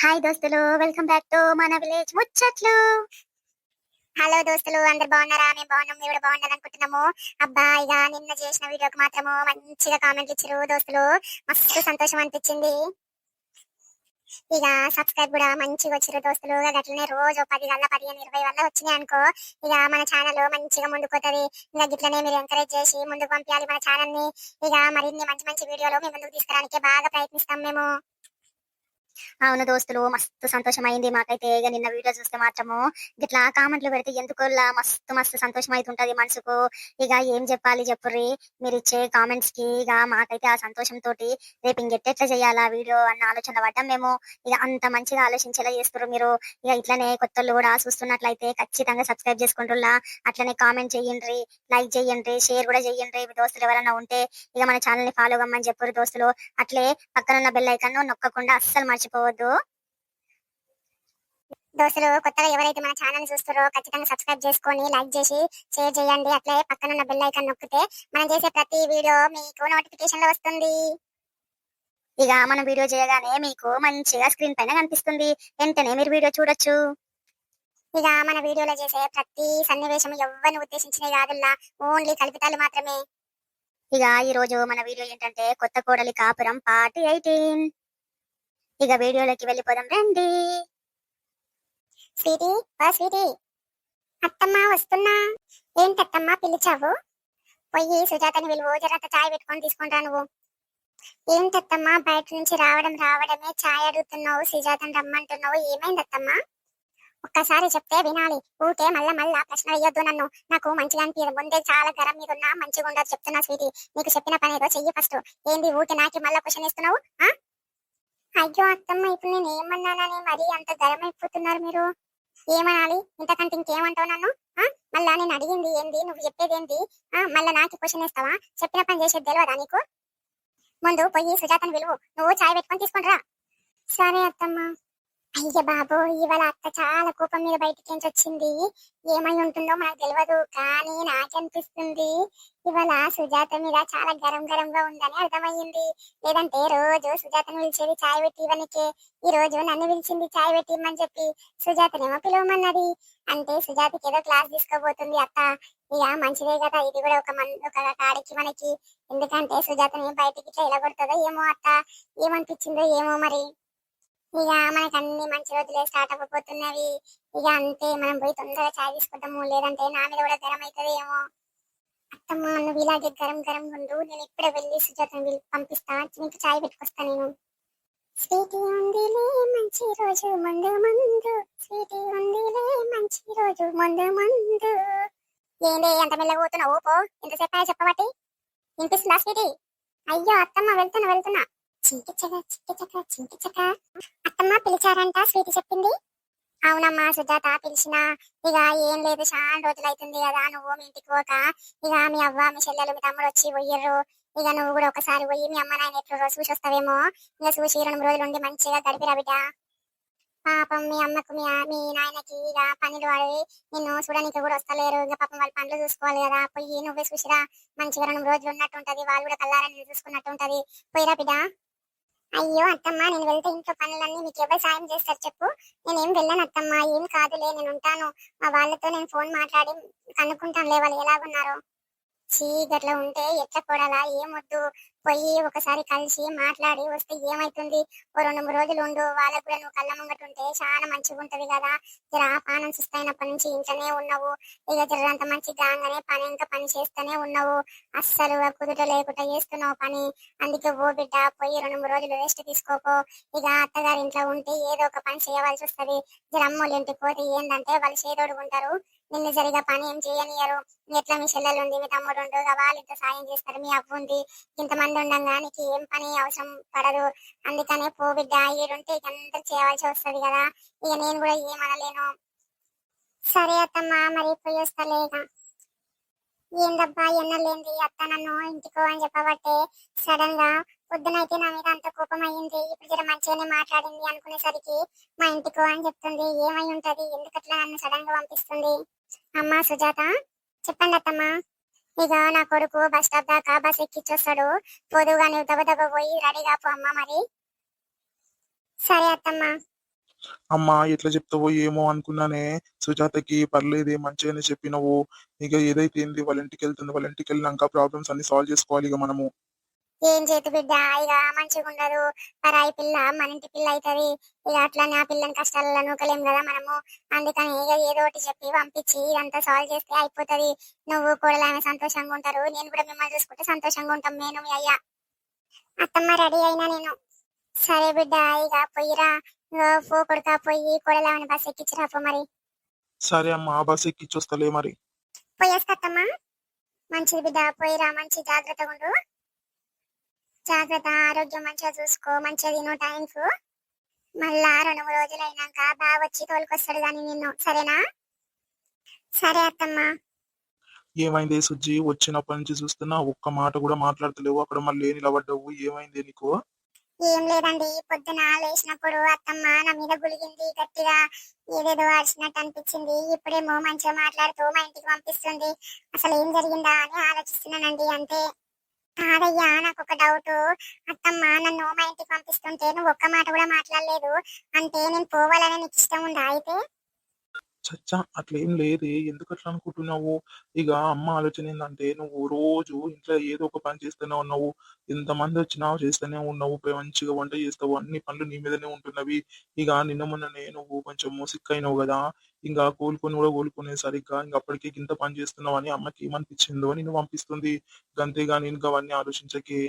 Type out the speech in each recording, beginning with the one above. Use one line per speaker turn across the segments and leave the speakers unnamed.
Hi దోస్తులు. Welcome back to మన village ముచ్చట్లు. హలో దోస్తులు. అందరు బాగున్నారా? మేము బాగున్నాం. మీరు కూడా బాగున్నారు అనుకుంటున్నాము. అబ్బా ఇక నిన్న చేసిన వీడియోకి మాత్రము మంచిగా కామెంట్ ఇచ్చారు దోస్తులు. మస్తు సంతోషం అనిపించింది. ఇక సబ్స్క్రైబ్ కూడా మంచిగా వచ్చారు దోస్తులు. ఇక అట్లనే రోజు పది వల్ల పదిహేను ఇరవై వల్ల వచ్చినాయి అనుకో ఇక మన ఛానల్ మంచిగా ముందుకుతుంది ఇంకా గిట్లనే మీరు ఎంకరేజ్ చేసి ముందుకు పంపించాలి మన ఛానల్ని. ఇక మరిన్ని మంచి మంచి వీడియోలు మేము ముందుకు తీసుకురావడానికి బాగా ప్రయత్నిస్తాం మేము. అవును దోస్తులు మస్తు సంతోషం అయింది మాకైతే. ఇక నిన్న వీడియో చూస్తే మాత్రము ఇట్లా కామెంట్లు పెడితే ఎందుకు మస్తు మస్తు సంతోషం అవుతుంటది మనసుకు. ఇక ఏం చెప్పాలి చెప్పుర్రి మీరు ఇచ్చే కామెంట్స్కి ఇక మాకైతే ఆ సంతోషం తోటి రేపు ఇంకెట్టెట్లా చేయాలా వీడియో అన్న ఆలోచన పడ్డాం మేము. ఇక అంత మంచిగా ఆలోచించేలా చేస్తారు మీరు. ఇక ఇట్లనే కొత్తలు కూడా చూస్తున్నట్లయితే ఖచ్చితంగా సబ్స్క్రైబ్ చేసుకుంటున్నా అట్లనే కామెంట్ చేయండి లైక్ చేయండి షేర్ కూడా చేయండి. మీ దోస్తులు ఎవరైనా ఉంటే ఇక మన ఛానల్ని ఫాలో కమ్మని చెప్పారు దోస్తులు. అట్లే పక్కనున్న బెల్ ఐకాన్ నొక్కకుండా అస్సలు మర్చిపోవద్దు దోస్తులు కొత్తగా ఎవరైతే మన ఛానల్ చూస్తారో ఖచ్చితంగా సబ్స్క్రైబ్ చేసుకొని లైక్ చేసి షేర్ చేయండి. అట్లే పక్కనున్న బెల్ ఐకాన్ నొక్కితే మనం చేసే ప్రతి వీడియో మీకు నోటిఫికేషన్లో వస్తుంది. ఇక మనం వీడియో చేయగానే మీకు మంచిగా స్క్రీన్ పైన కనిపిస్తుంది. వెంటనే మీరు వీడియో చూడొచ్చు. ఇక మన వీడియోలో చేసే ప్రతి సన్నివేశం ఎవరిని ఉద్దేశించినవి కాదుల్లా. ఓన్లీ కల్పితాలు మాత్రమే. ఇక ఈ రోజు మన వీడియో ఏంటంటే కొత్త కోడలి కాపురం పార్ట్ ఎయిటీన్. ఇక వీడియోలోకి వెళ్ళిపోదాం రండి. స్వీటీ ఓ స్వీటీ. అత్తమ్మ వస్తున్నా. ఏంటత్తమ్మ పిలిచావు? పోయి సుజాతని విలువ జరంత చాయ్ పెట్టుకొని తీసుకుంటా నువ్వు. ఏంటత్తమ్మా బయట నుంచి రావడం రావడమే చాయ్ అడుగుతున్నావు సుజాతని రమ్మంటున్నావు? ఏమైందత్తమ్మా? ఒక్కసారి చెప్తే వినాలి. ఊకే మళ్ళా మళ్ళా ప్రశ్న వేయొద్దు నన్ను. నాకు మంచిగా అనిపించదు ముందే చాలా గరం మీద ఉన్నా మంచిగా ఉండదు చెప్తున్నా స్వీటీ. నీకు చెప్పిన పని ఏదో చెయ్యి ఫస్ట్ ఏంది ఊకే నాకి మళ్ళా క్వశ్చన్ ఇస్తున్నావు ఆ? అయ్యో అత్తమ్మ ఇప్పుడు నేను ఏమన్నానని మరీ అంత గరం అయిపోతున్నారు మీరు? ఏమనాలి? ఇంతకంటే ఇంకేమంటావు నన్ను? మళ్ళా నేను అడిగింది ఏంది? నువ్వు చెప్పేది ఏంది? ఆ? మళ్ళా నాకు క్వశ్చన్ ఇస్తావా చెప్పిన పని చేసేది తెలియదా నీకు? ముందు పోయి సుజాతను విలువు నువ్వు చాయ్ పెట్టుకొని తీసుకుంటరా సరే అత్తమ్మ. అయ్య బాబు ఇవాళ అత్త చాలా కోపం మీద బయటికి నుంచి వచ్చింది ఏమై ఉంటుందో మనకు తెలియదు కానీ నాకనిపిస్తుంది. ఇవాళ సుజాత మీద చాలా గరం గరంగా ఉందని అర్థమయ్యింది. లేదంటే రోజు సుజాతను పిలిచేది చాయ్ పెట్టి ఇవనికే ఈ రోజు నన్ను పిలిచింది చాయ్ పెట్టి ఇమ్మని చెప్పి సుజాతనేమో పిలవమన్నది. అంటే సుజాతకి ఏదో క్లాస్ తీసుకోబోతుంది అత్త. ఇక మంచిదే కదా ఇది కూడా ఒక మన ఒక కాడికి మనకి. ఎందుకంటే సుజాతని బయటికి ఇట్లా ఎలా కొడుతుందో ఏమో అత్త. ఏమనిపించిందో ఏమో మరి. ఇక మనకి అన్ని మంచి రోజులే స్టార్ట్ అవ్వబోతున్నవి. ఇక అంతే మనం పోయి తొందరగా చాయ్ తీసుకుంటాము. లేదంటే నా మీద కూడా గరం అవుతుంది ఏమో అత్తమ్మ నువ్వు ఇలాగే గరం గరం ఉండు. నేను ఇప్పుడే వెళ్ళి సుజాతను పిలి- పంపిస్తా. నీకు చాయ్ పెట్టుకొస్తా నేను. స్వీటీ ఉందిలే మంచి రోజు ముందు ముందు. స్వీటీ ఉందిలే మంచి రోజు ముందు ముందు. ఏంటి అంత మెల్లగా పోతున్నావు? పో. ఎంతసేపు చెప్పబట్టి వినిపిస్తుందా స్వీటీ? అయ్యో అత్తమ్మ వెళ్తున్నా వెళ్తున్నా. చింకిచక చింకిచక చింకిచక అత్తమ్మ పిలిచారంట స్వీతి చెప్పింది. అవునమ్మా సుజాత పిలిచిన. ఇక ఏం లేదు చాలా రోజులు అవుతుంది కదా నువ్వు మీ ఇంటికి పోక. ఇక మీ అవ్వ మీ చెల్లెలు మీ తమ్ముడు వచ్చి పోయ్యర్రు ఇక నువ్వు కూడా ఒకసారి పోయి మీ అమ్మ నాయన ఎట్లు రోజు చూసి వస్తావేమో ఇంకా చూసి రెండు రోజులు ఉండి మంచిగా గడిపిరా బిడ్డ. పాపం మీ అమ్మకు మీ మీ నాయనకి ఇక పనులు వాడి నిన్ను చూడడానికి కూడా వస్తలేరు. ఇంకా పాపం వాళ్ళ పనులు చూసుకోవాలి కదా. పోయి నువ్వే చూసిరా. మంచిగా రెండు రోజులు ఉన్నట్టు ఉంటది. వాళ్ళు కూడా కల్లారని చూసుకున్నట్టు ఉంటది. పోయిరా బిడ్డ. అయ్యో అత్తమ్మ నేను వెళ్తే ఇంట్లో పనులన్నీ మీకు ఎవరు సాయం చేస్తారు చెప్పు. నేనేం వెళ్ళాను అత్తమ్మ ఏం కాదులే నేను ఉంటాను. మా వాళ్ళతో నేను ఫోన్ మాట్లాడి కనుక్కుంటానులే వాళ్ళు ఎలాగున్నారు. చీ గట్లా ఉంటే ఎట్లా కూడాలా ఏమొద్దు పోయి ఒకసారి కలిసి మాట్లాడి వస్తే ఏమైతుంది? ఓ రెండు మూడు రోజులు ఉండు వాళ్ళకు కూడా నువ్వు కళ్ళ ముంగటుంటే చాలా మంచిగా ఉంటది కదా. జర పానం సుస్తైనప్పటి నుంచి ఇంట్లోనే ఉన్నావు. ఇక జరంత మంచి గాంగానే పని ఇంకా పని చేస్తూనే ఉన్నావు. అస్సలు కుదుట లేకుండా చేస్తున్నావు పని. అందుకే ఓ బిడ్డ పోయి రెండు మూడు రోజులు రెస్ట్ తీసుకోకో ఇక అత్తగారి ఇంట్లో ఉంటే ఏదో ఒక పని చేయవలసి వస్తది. జర అమ్మోళ్ళు ఇంటికి పోతే ఏంటంటే వాళ్ళు చేదోడుకుంటారు నిన్ను సరిగా పని ఏం చేయనియరు ఎట్లా మీ చెల్లెలు ఉంది మీ తమ్ముడు ఉండు వాళ్ళు ఇంత సాయం చేస్తారు మీ అప్పు ఉంది ఇంతమంది ఉండగా నీకు ఏం పని అవసరం పడదు. అందుకనే పో బిడ్డ ఈడుంటే ఇక చేయవలసి వస్తది కదా. ఇక నేను కూడా ఏమనలేను. సరే అత్తమ్మ మరి పోయి వస్తాలే ఏందబ్బా ఎన్నలేంది అత్త నన్ను ఇంటికో అని చెప్పబట్టే సడన్గా పొద్దునైతే నా మీద అంత కోపం అయ్యింది. ఇప్పుడు జర మంచిగానే మాట్లాడింది అనుకునేసరికి మా ఇంటికో అని చెప్తుంది. ఏమై ఉంటది? ఎందుకట్లా నన్ను సడన్గా పంపిస్తుంది? అమ్మా సుజాత చెప్పండి అత్తమ్మా. ఇక నా కొడుకు బస్ స్టాప్ దాకా బస్ ఎక్కిచ్చొస్తాడు. పొదుగా నువ్వు దెబ్బ దెబ్బ పోయి రెడీగా పో అమ్మ మరి. సరే అత్తమ్మ.
అమ్మా ఎట్లా చెప్తావో ఏమో అనుకున్నానే. సుజాతకి పర్లేదే మంచిగానే చెప్పినవు. ఇక ఏదైతే ఏంది వాళ్ళ ఇంటికి వెళ్తుంది వాళ్ళ ఇంటికి వెళ్ళినాక ప్రాబ్లమ్స్ అన్ని సాల్వ్ చేసుకోవాలి ఇక మనము.
ఏం చేతి బిడ్డ ఇక మంచిగా ఉండదు. పరాయి పిల్ల మన ఇంటి పిల్ల అవుతుంది ఇక అట్లానే ఆ పిల్లని కష్టాలలో నూకలేం కదా మనము. అందుకని ఇక ఏదో ఒకటి చెప్పి పంపించి ఇదంతా సాల్వ్ చేస్తే అయిపోతది. నువ్వు కూడా ఆమె సంతోషంగా ఉంటారు. నేను కూడా మిమ్మల్ని చూసుకుంటే సంతోషంగా ఉంటాం నేను మీ అయ్యా. అత్తమ్మ రెడీ అయినా నేను. సరే బిడ్డ ఇక పొయ్యిరా పో కొడుకా పోయి కొడలామని బస్ ఎక్కించిరా పో మరి.
సరే అమ్మా ఆ బస్ ఎక్కిచ్చొస్తలే మరి.
పోయేస్కత్తమ్మా మంచిది బిడ్డ పోయిరా మంచి జాగ్రత్తగా ఉండు. జాగ్రత్త ఆరోగ్యం మంచిగా చూసుకో మంచిగా తిను టైంకు మళ్ళా రెండు మూడు రోజులు అయినాక బాగా వచ్చి తోలుకొస్తాడు కానీ నిన్ను. సరేనా? సరే అత్తమ్మా.
ఏమైంది సుజ్జి వచ్చినప్పటి నుంచి చూస్తున్నా ఒక్క మాట కూడా మాట్లాడతలేవు. అక్కడ మళ్ళీ నిలబడ్డావు? ఏమైంది నీకు?
ఏం లేదండి. పొద్దున లేచినప్పుడు అత్తమ్మ నా మీద గులిగింది గట్టిగా ఏదేదో అరిచినట్టు అనిపించింది. ఇప్పుడేమో మంచిగా మాట్లాడుతూ మా ఇంటికి పంపిస్తుంది. అసలు ఏం జరిగిందా అని ఆలోచిస్తున్నానండి అంతే. కాదయ్యా నాకు ఒక డౌట్. అత్తమ్మ నన్ను మా ఇంటికి పంపిస్తుంటే నువ్వు ఒక్క మాట కూడా మాట్లాడలేదు. అంటే నేను పోవాలని నీకు ఇష్టం ఉందా అయితే?
చచ్చా ఏం లేదే. ఎందుకు అట్లా అనుకుంటున్నావు? ఇక అమ్మ ఆలోచన ఏంటంటే నువ్వు రోజు ఇంట్లో ఏదో ఒక పని చేస్తూనే ఉన్నావు. ఎంతమంది వచ్చినా చేస్తూనే ఉన్నావు. మంచిగా వంట చేస్తావు. అన్ని పనులు నీ మీదనే ఉంటున్నవి. ఇక నిన్న మొన్ననే నువ్వు కొంచెం సిక్ అయినావు కదా ఇంకా కోలుకొని కూడా కోలుకునే సరిగ్గా ఇంకా అప్పటికి ఇంత పని చేస్తున్నావు అని అమ్మకి ఏమనిపించిందో నిన్ను పంపిస్తుంది. అంతేగాని ఇంకా అవన్నీ ఆలోచించకే.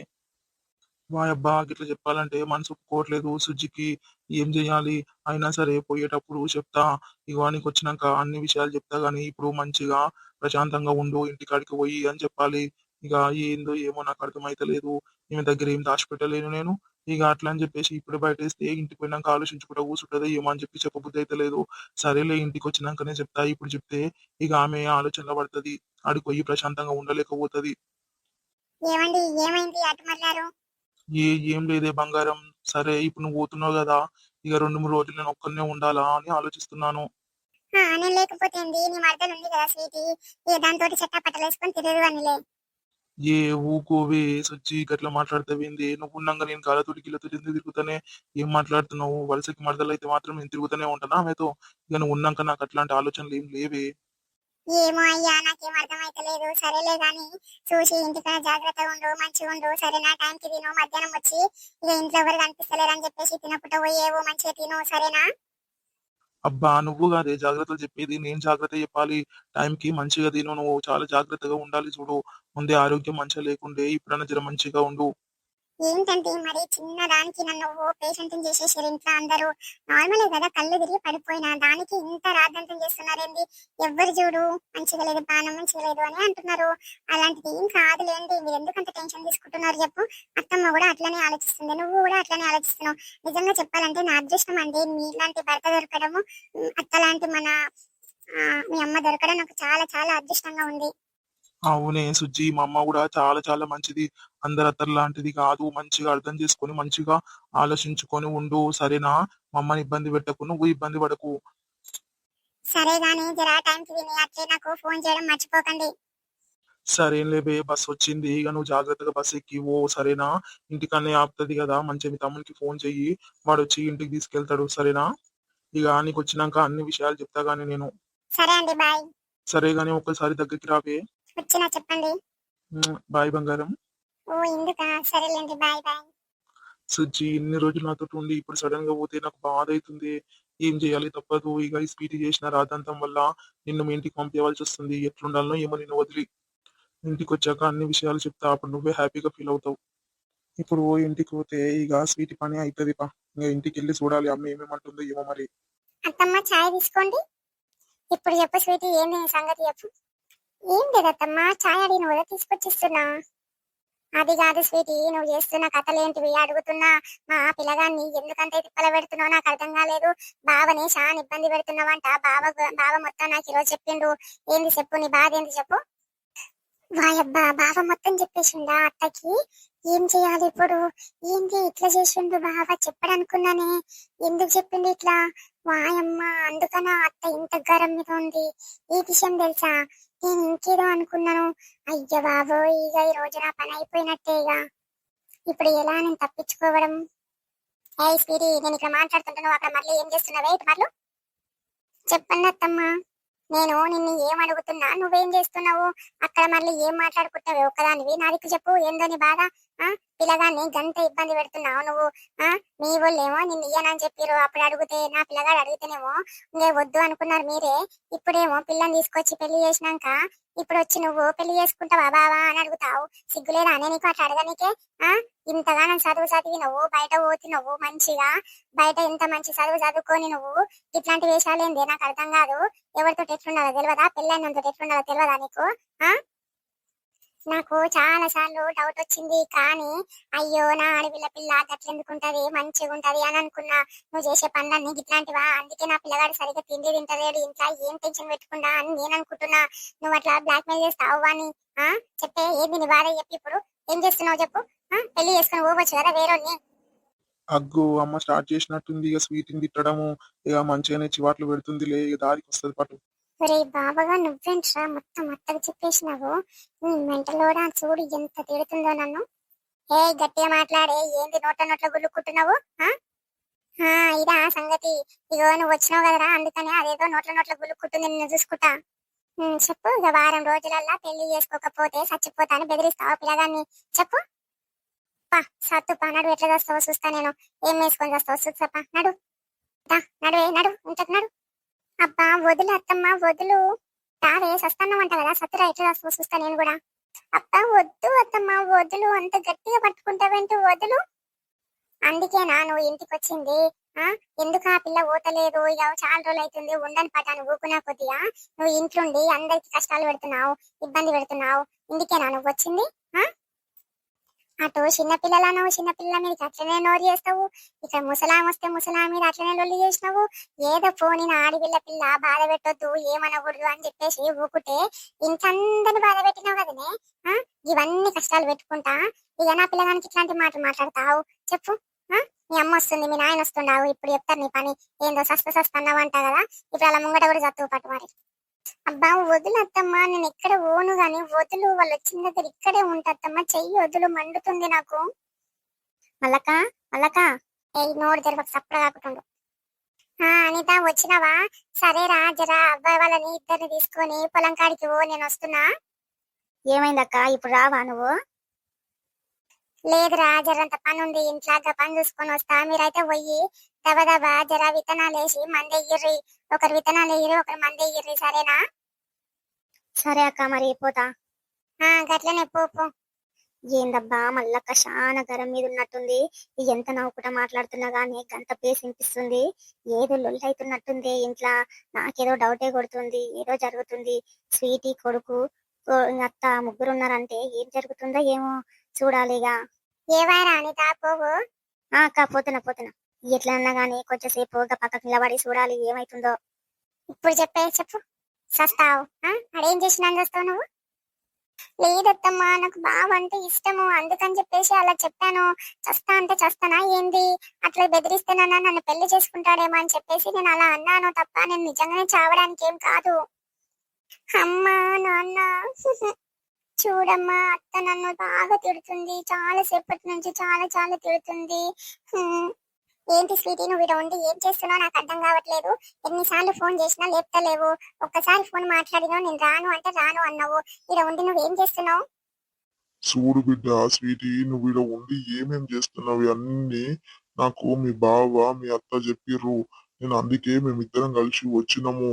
వాయబ్బా గిట్లా చెప్పాలంటే మనసు ఒప్పుకోవట్లేదు. సుజ్జికి ఏం చేయాలి? అయినా సరే పోయేటప్పుడు చెప్తా. ఇవానికి వచ్చినాక అన్ని విషయాలు చెప్తా గానీ ఇప్పుడు మంచిగా ప్రశాంతంగా ఉండు ఇంటికాడికి పోయి అని చెప్పాలి. ఇక ఏందో ఏమో నాకు అర్థమైతలేదు. ఈమె దగ్గర ఏం దాచిపెట్టలేను నేను. ఇక అట్లా అని చెప్పేసి ఇప్పుడు బయటేస్తే ఇంటికి పోయినాక ఆలోచించుకుంటా కూర్చుంటది ఏమో అని చెప్పి చెప్పబుద్ధి అయితే లేదు సరేలే ఇంటికి వచ్చినాకనే చెప్తా. ఇప్పుడు చెప్తే ఇక ఆమె ఆలోచనలో పడుతుంది. ఆడికి పోయి ప్రశాంతంగా ఉండలేకపోతుంది.
ఏమండి? ఏమైంది? అటు మళ్ళారు?
ఏ ఏం లేదే బంగారం. సరే ఇప్పుడు నువ్వు పోతున్నావు కదా ఇక రెండు మూడు రోజులు నేను ఒక్కనే ఉండాలా అని ఆలోచిస్తున్నాను.
ఆ, నేను లేకపోతే ఏంది? నీ మరదలు ఉంది కదా స్వీటీ. ఏ దాంతో చెట్టా పట్టలేసుకొని తిరగదు అనిలే.
ఏ ఊకోవే సొచ్చి గట్లా మాట్లాడతావేంది నువ్వు ఉన్నాక నేను కాళ్ళతోటి కిళ్ళతోటి ఎందుకు తిరుగుతానే? ఏం మాట్లాడుతున్నావు? వలసకి మరదలు అయితే మాత్రం నేను తిరుగుతూనే ఉంటానా ఆమెతో? ఇక నువ్వు ఉన్నాక నాకు అట్లాంటి ఆలోచనలు ఏం లేవే.
ఏమో అయ్యా నాకేం అర్థమైతలేదు. సరేలే గాని చూసి ఇంటికన్నా జాగ్రత్తగా ఉండు మంచిగా ఉండు. సరే నా టైంకి తిను. మధ్యాహ్నం వచ్చి ఇక ఇంట్లో ఎవరు కనిపిస్తలేరు అని చెప్పేసి తినకుండా పోయేవో మంచిగా తిను. సరేనా?
అబ్బా నువ్వు కాదే జాగ్రత్తలు చెప్పేది. నేను జాగ్రత్త చెప్పాలి. టైంకి మంచిగా తిను. నువ్వు చాలా జాగ్రత్తగా ఉండాలి చూడు. ముందే ఆరోగ్యం మంచిగా లేకుండే ఇప్పుడన్నా జర మంచిగా ఉండు.
ఏంటంటే మరి చిన్న దానికి నన్ను పేషెంట్ చేసేసారు ఇంట్లో అందరూ? నార్మలే కదా కళ్ళు తిరిగి పడిపోయినా దానికి ఇంత రాద్దంతం చేస్తున్నారేంటి ఎవ్వరు చూడు మంచిగా లేదు బాణం మంచిగా లేదు అని అంటున్నారు. అలాంటిది ఏం కాదులేండి మీరు ఎందుకంత టెన్షన్ తీసుకుంటున్నారు చెప్పు. అత్తమ్మ కూడా అట్లనే ఆలోచిస్తుంది నువ్వు కూడా అట్లనే ఆలోచిస్తున్నావు. నిజంగా చెప్పాలంటే నా అదృష్టం అండి మీలాంటి భర్త దొరకడము. అత్తలాంటి మన ఆ, మీ అమ్మ దొరకడం నాకు చాలా చాలా అదృష్టంగా ఉంది.
అవునే సుజ్జి మా అమ్మ కూడా చాలా చాలా మంచిది. అందరు లాంటిది కాదు. మంచిగా అర్థం చేసుకొని మంచిగా ఆలోచించుకొని ఉండు. సరేనా? మా అమ్మని ఇబ్బంది పెట్టకు. నువ్వు ఇబ్బంది పడకు.
సరే గానీ జరా టైంకి విని. అట్లే నాకు ఫోన్ చేయడం మర్చిపోకండి.
సరేలే బస్ వచ్చింది. ఇక నువ్వు జాగ్రత్తగా బస్ ఎక్కి ఓ సరేనా? ఇంటికన్నా ఆపుతుంది కదా. మంచిగా మీ తమ్మునికి ఫోన్ చెయ్యి. వాడు వచ్చి ఇంటికి తీసుకెళ్తాడు. సరేనా? ఇక నీకు వచ్చినాక అన్ని విషయాలు చెప్తా గానీ నేను.
సరే అండి బాయ్.
సరే గానీ ఒక్కసారి దగ్గరికి రావే
వచ్చినా చెప్పండి.
బాయ్ బంగారం.
ఓ ఎందుకా సరేలేండి బాయ్ బాయ్.
సుజ్జి ఇన్ని రోజులు నాతో ఉండి ఇప్పుడు సడన్గా పోతే నాకు బాధ అవుతుంది ఏం చేయాలి తప్పదు. ఇక ఈ స్పీడ్ చేసిన రాదంతం వల్ల నిన్ను మీ ఇంటికి పంపించవలసి వస్తుంది. ఎట్లుండాలనో ఏమో నిన్ను వదిలి ఇంటికి వచ్చాక అన్ని విషయాలు చెప్తా. అప్పుడు నువ్వే హ్యాపీగా ఫీల్ అవుతావు. ఇప్పుడు ఓ ఇంటికి పోతే ఇక స్వీట్ పని అవుతుంది పా. ఇంకా ఇంటికి వెళ్ళి చూడాలి అమ్మ ఏమేమంటుందో ఏమో మరి.
అత్తమ్మ చాయ్ తీసుకోండి. ఇప్పుడు చెప్పు స్వీటీ ఏంది సంగతి చెప్పు. ఏం లేదత్తమ్మా అత్తమ్మ? చాయ్ అడిగిన కూడా తీసుకొచ్చిస్తున్నా. అది కాదు స్వీటీ నువ్వు చేస్తున్న కథలేంటివి? అడుగుతున్నా మా పిల్లగాన్ని ఎందుకంత తిప్పల పెడుతున్నావు? నాకు అర్థం కాలేదు. బావని చాలా ఇబ్బంది పెడుతున్నావంట. బావ బావ మొత్తం నాకు ఈరోజు చెప్పిండు. ఏంది చెప్పు నీ బాధ ఏంది చెప్పు. వాయబ్బా బావ మొత్తం చెప్పేసిండా అత్తకి? ఏం చేయాలి ఇప్పుడు? ఏంది ఇట్లా చేసిండు బావ? చెప్పడనుకున్నానే. ఎందుకు చెప్పిండు ఇట్లా? వాయమ్మ అందుకనా అత్త ఇంత గరం మీద ఉంది. ఈ విషయం తెలుసా? నేను ఇంకేదో అనుకున్నాను. అయ్య బాబో ఇక ఈ రోజు నా పని అయిపోయినట్టే ఇక. ఇప్పుడు ఎలా నేను తప్పించుకోవడం? ఏ స్పీరి నేను ఇక్కడ మాట్లాడుతుంటాను అక్కడ మళ్ళీ ఏం చేస్తున్నావే? ఇటు మరలు? చెప్పండి అత్తమ్మా. నేను నిన్ను ఏం అడుగుతున్నా? నువ్వేం చేస్తున్నావు? అక్కడ మళ్ళీ ఏం మాట్లాడుకుంటావు? ఒక్కదానివి? నా దిక్కు చెప్పు. ఏందో నీ బాధ. పిల్లగాన్ని గంత ఇబ్బంది పెడుతున్నావు నువ్వు ఆ? మీ వాళ్ళేమో నిన్ను ఇయ్యనని చెప్పిరు అప్పుడు అడిగితే నా పిల్లగాడు అడిగితేనేమో ఇంకే వద్దు అనుకున్నారు మీరే. ఇప్పుడేమో పిల్లని తీసుకొచ్చి పెళ్ళి చేసినాక ఇప్పుడు వచ్చి నువ్వు పెళ్ళి చేసుకుంటావా బావా అని అడుగుతావు. సిగ్గులేదా అనే నీకు అట్లా అడగనికే? ఆ? ఇంతగానం చదువు చదివి నువ్వు బయట పోతున్నావు నువ్వు మంచిగా. బయట ఇంత మంచి చదువు చదువుకొని నువ్వు ఇట్లాంటి వేషాలు ఏంది నాకు అర్థం కాదు. ఎవరితో ఎట్లుండాలో తెలియదా పెళ్ళైనంత ఎట్లుండాలో తెలియదా నీకు? ఆ? నాకు చాలా సార్లు డౌట్ వచ్చింది. కానీ అయ్యో నా ఆడపిల్ల పిల్ల గట్లెందుకుంటది? మంచిగా ఉంటది అని అనుకున్నా. నువ్వు చేసే పనులన్నీ ఇట్లాంటివా అందుకే నా పిల్లగాడు సరిగ్గా తిండి తింటలేడు. ఇంట్లో ఏం టెన్షన్ పెట్టుకుండా అని నేను అనుకుంటున్నా. నువ్వు అట్లా బ్లాక్ మెయిల్ చేస్తావు అని? ఆ? చెప్పే ఏది నీ బాధ చెప్పి ఇప్పుడు. ఏం చేస్తున్నావు చెప్పు? పెళ్ళి చేసుకుని పోవచ్చు కదా వేరే
అగ్గు అమ్మ స్టార్ట్ చేసినట్టుంది. ఇక స్వీట్ తిట్టడము. ఇక మంచిగానే చివాట్లు పెడుతుందిలే. ఇక దారికి వస్తుంది పాటు.
ఒరే బాబాగా నువ్వేంట్రా మొత్తం అత్తకు చెప్పేసినావు? నీ మెంటలోడా చూడు ఎంత తిడుతుందో నన్ను. ఏ గట్టిగా మాట్లాడే ఏంది నోట్ల నోట్ల గుల్లుకుంటున్నావు ఆ? ఆ, ఇదా సంగతి. ఇగో నువ్వు వచ్చినావు కదరా అందుకని అదేదో నోట్ల నోట్ల గుల్లుకుంటుంది నిన్ను చూసుకుంటా. చెప్పు ఇక వారం రోజులల్లా పెళ్ళి చేసుకోకపోతే చచ్చిపోతాను బెదిరిస్తావు పిల్లగాన్ని? చెప్పు. పా సత్తు పా నడు ఎట్లా చేస్తావో చూస్తా నేను. ఏం వేసుకొని చేస్తావో చూస్తాపా నడు. నడువే నడు ఇంతకు నడు. అబ్బా వదులు అత్తమ్మ వదులు. తావే సస్తాన్నమంట కదా సత్తురా ఎట్లా చూస్తా నేను కూడా. అబ్బా వద్దు అత్తమ్మ వదులు. అంత గట్టిగా పట్టుకుంటావేంటి వదులు? అందుకే నువ్వు ఇంటికి వచ్చింది ఆ? ఎందుకు ఆ పిల్ల ఓతలేదు ఇక చాలా రోజులు అవుతుంది ఉండని పటాను ఊకునా కొద్దిగా. నువ్వు ఇంట్లోండి అందరికి కష్టాలు పెడుతున్నావు ఇబ్బంది పెడుతున్నావు. ఇందుకేనా నువ్వు వచ్చింది? ఆ? అటు చిన్న పిల్లలను చిన్న పిల్లల మీద అట్లనే నోరు చేస్తావు. ఇక్కడ ముసలాం వస్తే ముసలాం మీద అట్లనే లొల్లి చేసినావు. ఏదో పోనీ నా ఆడపిల్ల పిల్ల బాధ పెట్టొద్దు ఏమనకూడదు అని చెప్పేసి ఊకుంటే ఇంతందరిని బాధ పెట్టినావు కదనే? ఇవన్నీ కష్టాలు పెట్టుకుంటా? ఇక నా పిల్లగానికి ఇట్లాంటి మాటలు మాట్లాడతావు? చెప్పు. మీ అమ్మ వస్తుంది మీ నాయన వస్తుండావు. ఇప్పుడు చెప్తారు నీ పని. ఏందో సస్త సస్త అన్నావు అంటా కదా. ఇప్పుడు అలా ముంగట కూడా చదువు పట్టు మరి. అబ్బా వదులు అత్తమ్మా నేను ఎక్కడ ఓను గాని వదులు వాళ్ళు వచ్చిన దగ్గర ఇక్కడే ఉంటత్తమ్మా చెయ్యి వదులు మండుతుంది నాకు. మల్లక మల్లక ఏ నోరు తెరవక సప్పుడు కాకుండా ఆ అనిత వచ్చినావా? సరేరా జరా అబ్బాయి వాళ్ళని ఇద్దరిని తీసుకొని పొలం కాడికి ఓ నేను వస్తున్నా. ఏమైందక్క? ఇప్పుడు రావా నువ్వు? లేదురా జరంత పని ఉంది ఇంట్లో పని చూసుకొని వస్తా. మీరైతే పోయి దబదబా జర విత్తనాలు వేసి మంది ఎయ్యిర్రి ఒకరు విత్తనాలు ఎయ్యిర్రి ఒకరు మంది ఎయ్యిర్రి సరేనా? సరే అక్క మరి పోతా. ఆ గట్లనే పో పో. ఏందబ్బా మల్లక్క చాలా గరం మీద ఉన్నట్టుంది. ఎంత నవ్వుకుంటా మాట్లాడుతున్నా గానీ గంత పేసి వినిపిస్తుంది. ఏదో లొల్లి అవుతున్నట్టుంది ఇంట్లో. నాకేదో డౌటే కొడుతుంది. ఏదో జరుగుతుంది. స్వీటీ కొడుకు అత్త ముగ్గురు ఉన్నారంటే ఏం జరుగుతుందో ఏమో. చూడాలిగా. ఏవారా అనిత పోవు. అక్క పోతున్నా పోతున్నా. ఎట్లా అన్నా గానీ కొంచెం సేపు ఒక పక్కకు నిలబడి చూడాలి ఏమైతుందో. ఇప్పుడు చెప్పే చెప్పు. సస్తావు. అడేం చేసినా చేస్తావు నువ్వు? లేదత్తమ్మా నాకు బావ అంటే ఇష్టము. అందుకని చెప్పేసి అలా చెప్పాను. చస్తా అంటే చస్తానా ఏంది? అట్లా బెదిరిస్తేనన్నా నన్ను పెళ్ళి చేసుకుంటాడేమో అని చెప్పేసి నేను అలా అన్నాను తప్ప నేను నిజంగానే చావడానికి ఏం కాదు. అమ్మా నాన్న. చూడమ్మా అత్త నన్ను బాగా తిడుతుంది. చాలా సేపటి నుంచి చాలా చాలా తిడుతుంది. ఏంటి స్వీటీ నువ్వు ఇక్కడ ఉండి ఏం చేస్తున్నావు? నాకు అర్థం కావట్లేదు. ఎన్నిసార్లు ఫోన్ చేసినా లేపుతలేవు. ఒక్కసారి ఫోన్ మాట్లాడినావు నేను రాను అంటే రాను అన్నావు. ఇక్కడ ఉండి నువ్వు ఏం చేస్తున్నావు?
చూడు బిడ్డ స్వీటీ నువ్వు ఇలా ఉండి ఏమేం చేస్తున్నావు? అన్ని నాకు మీ బావ మీ అత్త చెప్పిర్రు. నేను అందుకే మేమిద్దరం కలిసి వచ్చినాము.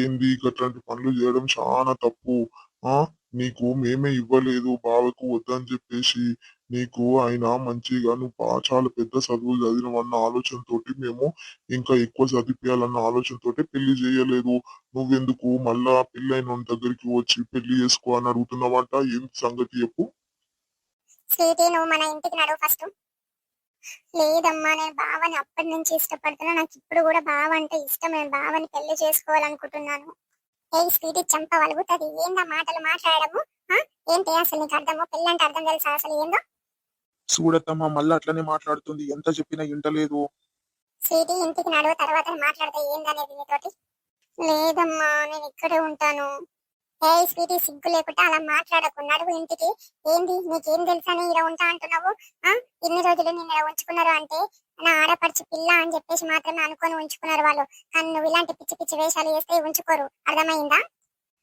ఏంది ఇట్లాంటి పనులు చేయడం చాలా తప్పు. ఆ నీకు మేమే ఇవ్వలేదు బావకు వద్దని చెప్పేసి నీకు ఆయన మంచిగా నువ్వు చాలా పెద్ద చదువులు చదివినవన్న ఆలోచనతోటి మేము ఇంకా ఎక్కువ చదివిపియాలన్న ఆలోచనతోటి పెళ్ళి చేయలేదు. నువ్వెందుకు మళ్ళా పెళ్ళైన వాని దగ్గరికి వచ్చి పెళ్ళి చేసుకో అని అడుగుతున్నావంట? ఏం సంగతి చెప్పు.
స్వీటీ నువ్వు మన ఇంటికి నడువు ఫస్ట్. లేదమ్మా నేను బావని అప్పటి నుంచి ఇష్టపడుతున్నా. నాకు ఇప్పుడు కూడా బావ అంటే ఇష్టం నేను బావని పెళ్ళి చేసుకోవాలనుకుంటున్నాను. ఏ స్వీటీ చంప వలుగుతుంది ఏందా మాటలు మాట్లాడము? ఏంటి అసలు నీకు అర్థము? పెళ్ళి అంటే అర్థం తెలుసా అసలు ఏందో?
చూడత్తమ్మ మళ్ళీ అట్లనే మాట్లాడుతుంది. ఎంత చెప్పినా వింటలేదు.
స్వీటీ ఇంటికి నడువు తర్వాత మాట్లాడితే ఏందనేది నీతోటి? లేదమ్మా నేను ఇక్కడే ఉంటాను. ఏ స్వీటీ సిగ్గు లేకుండా అలా మాట్లాడకు. నడువు ఇంటికి. ఏంది? నీకేం తెలుసని ఇలా ఉంటా అంటున్నావు? ఆ? ఇన్ని రోజులు నిన్ను ఇలా ఉంచుకున్నారు అంటే నా ఆడపడుచు పిల్ల అని చెప్పేసి మాత్రమే అనుకొని ఉంచుకున్నారు వాళ్ళు. కానీ నువ్వు ఇలాంటి పిచ్చి పిచ్చి వేషాలు వేస్తే ఉంచుకోరు. అర్థమైందా?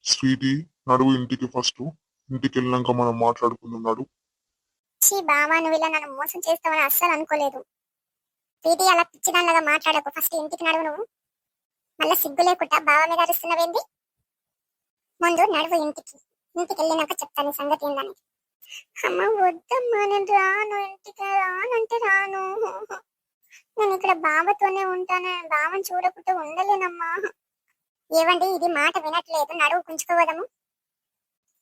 స్వీటీ నడువు ఇంటికి ఫస్ట్. ఇంటికి వెళ్ళినాక మనం మాట్లాడుకుందాం నడు.
చీ బావా నువ్వు ఇలా నన్ను మోసం చేస్తావని అస్సలు అనుకోలేదు. స్వీటీ అలా పిచ్చిదానిలాగా మాట్లాడకు. ఫస్ట్ ఇంటికి నడువు నువ్వు. మళ్ళీ సిగ్గు లేకుండా బావ మీద అరుస్తున్నావేంది? ముందు నడువు ఇంటికి. ఇంటికి వెళ్ళినాక చెప్తాను సంగతి ఏందని. అమ్మ వద్దమ్మా నేను రాను ఇంటికి రానంటే రాను. నేను ఇక్కడ బావతోనే ఉంటాను బావని చూడకుండా ఉండలేనమ్మా. ఏవండి ఇది మాట వినట్లేదు. నడువు కుంచుకోవదము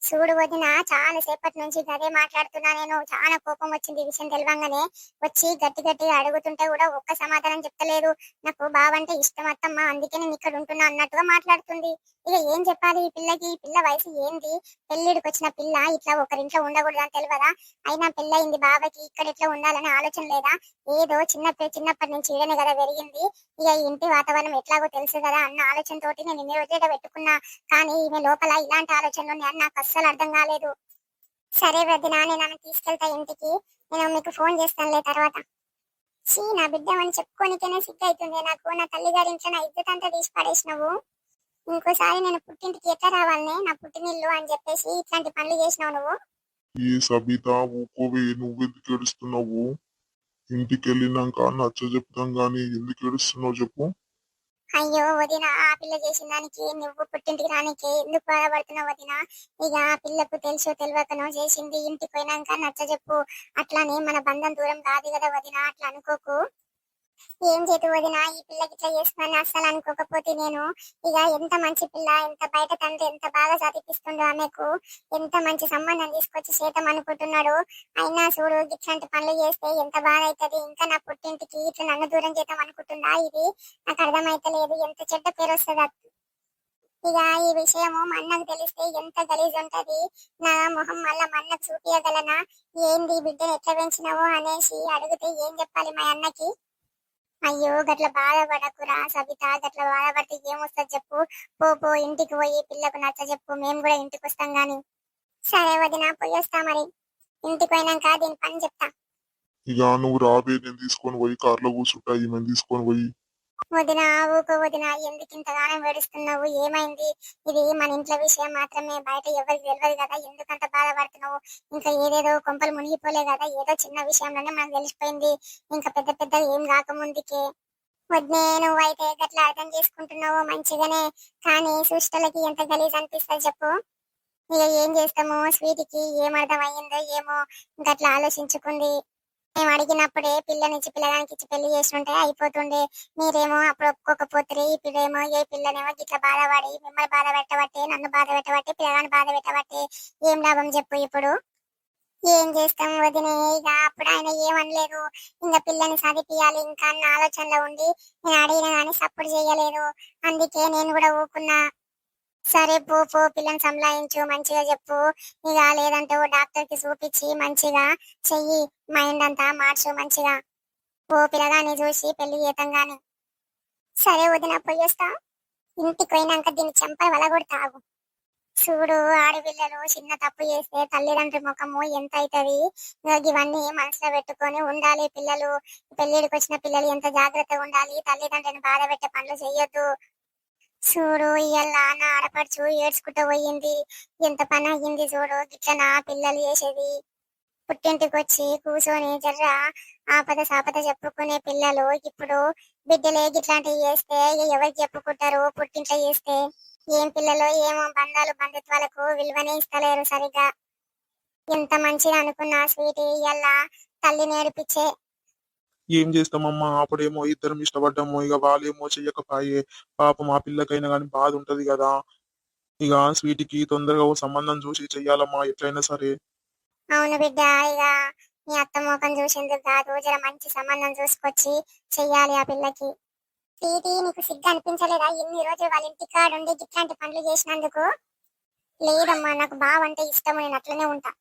చూడు వదిన చాలా సేపటి నుంచి గదే మాట్లాడుతున్నా నేను. చాలా కోపం వచ్చింది ఈ విషయం తెలియంగానే వచ్చి గట్టి గట్టిగా అడుగుతుంటే కూడా ఒక్క సమాధానం చెప్తలేదు. నాకు బావంటే ఇష్టం అత్తమ్మ అందుకే నేను ఇక్కడ ఉంటున్నా అన్నట్టుగా మాట్లాడుతుంది. ఇక ఏం చెప్పాలి ఈ పిల్లకి? ఈ పిల్ల వయసు ఏంది? పెళ్ళిడికి వచ్చిన పిల్ల ఇట్లా ఒకరింట్లో ఉండకూడదు అని తెలియదా అయినా పెళ్ళయింది బాబాకి ఇక్కడ ఇట్లా ఉండాలని ఆలోచన లేదా? ఏదో చిన్న చిన్నప్పటి నుంచి ఈడనే కదా పెరిగింది. ఇక ఇంటి వాతావరణం ఎట్లాగో తెలుసు కదా అన్న ఆలోచనతోటి నేను ఇన్ని రోజులుగా పెట్టుకున్నా. కానీ ఈమె లోపల ఇలాంటి ఆలోచనలు ఉన్నాయని నాకు అస్సలు అర్థం కాలేదు. సరే వదిన నేను ఆమె తీసుకెళ్తా ఇంటికి. నేను మీకు ఫోన్ చేస్తానులే తర్వాత. చీ నా బిడ్డ అని చెప్పుకోనికైనా సిగ్గు అవుతుంది నాకు. నా తల్లిగారి ఇంట్లో నా ఇద్దరు అంతా తీసి పడేసినావు ఇంకోసారి నేను పుట్టింటికి ఎట్లా రావాలనే? నా పుట్టినిల్లు అని చెప్పేసి ఇట్లాంటి పనులు చేసినావు నువ్వు.
ఏ సబిత ఊకోవే నువ్వెందుకు ఏడుస్తున్నావు? ఇంటికి వెళ్ళినాక నచ్చ చెప్తాం గానీ ఎందుకు ఏడుస్తున్నావు చెప్పు.
అయ్యో వదిన ఆ పిల్ల చేసిన దానికి నువ్వు పుట్టింటికి రానికి ఎందుకు బాధపడుతున్నావు వదిన? ఇక ఆ పిల్లకు తెలుసో తెలియకనో చేసింది ఇంటికి పోయినాక నచ్చ చెప్పు అట్లానే మన బంధం దూరం కాదు కదా వదిన అట్లా అనుకోకు. ఏం చేతి వదిన? ఈ పిల్లకి ఇట్లా చేసుకుని అస్సలు అనుకోకపోతే నేను ఇక ఎంత మంచి పిల్ల ఎంత బయట తండ్రి ఎంత బాగా చదివిస్తుండో ఆమెకు ఎంత మంచి సంబంధం తీసుకొచ్చి చేతం అనుకుంటున్నాడు అయినా చూడు ఇట్లాంటి పనులు చేస్తే ఎంత బాధ అవుతుంది ఇంకా నా పుట్టింటికి ఇట్లా నన్ను దూరం చేద్దాం అనుకుంటుందా ఇది? నాకు అర్థమైతలేదు. ఎంత చెడ్డ పేరు వస్తుంది ఇక ఈ విషయము మా అన్నకు తెలిస్తే ఎంత గలీజ్ ఉంటది. నా మొహం మళ్ళా మా అన్నకు చూపించగలనా ఏంది బిడ్డను ఎట్లా పెంచినావో అనేసి అడిగితే ఏం చెప్పాలి మా అన్నకి? అయ్యో గట్ల బాధపడకురా సవిత గట్ల బాధపడితే ఏమొస్తా చెప్పు? పో పో ఇంటికి పోయి పిల్లకు నచ్చ చెప్పు మేము కూడా ఇంటికి వస్తాం గాని. సరే వదిన పోయేస్తా మరి. ఇంటికి పోయినాక దీని పని చెప్తా.
ఇక నువ్వు రాబే నేను తీసుకొని పోయి కార్లో కూర్చుంటా ఈమెను తీసుకొని పోయి
వదిన ఊకో వదిన ఎందుకు ఇంతగానం వేడుస్తున్నావు ఏమైంది? ఇది మన ఇంట్లో విషయం మాత్రమే. బయట ఎవరికి తెలియదు కదా? ఎందుకంత బాధపడుతున్నావు? ఇంకా ఏదేదో కొంపలు మునిగిపోలే కదా? ఏదో చిన్న విషయంలోనే మనకు తెలిసిపోయింది. ఇంకా పెద్ద పెద్ద ఏం కాకముందుకే వద్దే నువ్వైతే గట్లా అర్థం చేసుకుంటున్నావు మంచిగానే. కానీ సృష్టిలకి ఎంత గలీజ్ అనిపిస్తుంది చెప్పు. ఇక ఏం చేస్తాము? స్వీటికి ఏం అర్థం అయ్యిందో ఏమో? గట్లా ఆలోచించుకుంది. మేము అడిగినప్పుడే పిల్లనిచ్చి పిల్లడానికి ఇచ్చి పెళ్ళి చేస్తుంటే అయిపోతుండే. మీరేమో అప్పుడు ఒప్పుకోకపోతే ఇప్పుడేమో ఏ పిల్లనేమో గిట్ల బాధపడి మిమ్మల్ని బాధ పెట్టబట్టి నన్ను బాధ పెట్టబట్టి పిల్లగాని బాధ పెట్టబట్టి ఏం లాభం చెప్పు ఇప్పుడు? ఏం చేస్తాం వదినే? ఇక అప్పుడు ఆయన ఏమనలేదు. ఇంకా పిల్లని చదివియాలి ఇంకా అన్న ఆలోచనలో ఉండి నేను అడిగిన కానీ సపోర్ట్ చేయలేదు. అందుకే నేను కూడా ఊకున్నా. సరే పో పో పిల్లని సంలాయించు మంచిగా చెప్పు. ఇక లేదంటే ఓ డాక్టర్కి చూపించి మంచిగా చెయ్యి మైండ్ అంతా మార్చు మంచిగా. ఓ పిల్లగాని చూసి పెళ్ళి చేతంగాని సరే వదిన పోయేస్తా ఇంటికి పోయినాక దీన్ని చెంపలు వలగొడతాగు చూడు ఆడపిల్లలు చిన్న తప్పు చేస్తే తల్లిదండ్రుల ముఖము ఎంత అవుతుంది ఇవన్నీ మనసులో పెట్టుకొని ఉండాలి పిల్లలు. పెళ్ళిడికి వచ్చిన పిల్లలు ఎంత జాగ్రత్తగా ఉండాలి. తల్లిదండ్రులను బాధ పెట్టే పనులు చేయొద్దు. చూడు ఇయ్యాల నా ఆడపడుచు ఏడ్చుకుంటూ పోయింది. ఎంత పని అయ్యింది చూడు ఇట్లా నా పిల్లలు చేసేది. పుట్టింటికి వచ్చి కూర్చొని జర్ర ఆపద సాపద చెప్పుకునే పిల్లలు ఇప్పుడు బిడ్డలే ఇట్లాంటివి చేస్తే ఎవరికి చెప్పుకుంటారు? పుట్టింట్లో చేస్తే ఏం పిల్లలు ఏమో బంధాలు బంధుత్వాలకు విలువనే ఇస్తలేరు సరిగా ఎంత మంచిగా అనుకున్నా స్వీట్ ఇయ్యాల తల్లి నేర్పించే
ఏం చేస్తామమ్మా? అప్పుడేమో ఇద్దరం ఇష్టపడ్డాము. ఇక వాళ్ళేమో చెయ్యకపాయే పాపం ఆ పిల్లకైనా కానీ బాధ ఉంటది కదా ఇక స్వీటికి తొందరగా ఓ సంబంధం చూసి చెయ్యాలమ్మా ఎట్లయినా సరే.
అవును బిడ్డ. ఇక మీ అత్త మోకం చూసేందుకు కాదు జర మంచి సంబంధం చూసుకొచ్చి చెయ్యాలి ఆ పిల్లకి. తీటి నీకు సిగ్గు అనిపించలేదా ఎన్ని రోజులు వాళ్ళ ఇంటి కాడుండి ఇట్లాంటి పనులు చేసినందుకు? లేదమ్మా నాకు బావంటే ఇష్టం నేను అట్లనే ఉంటా.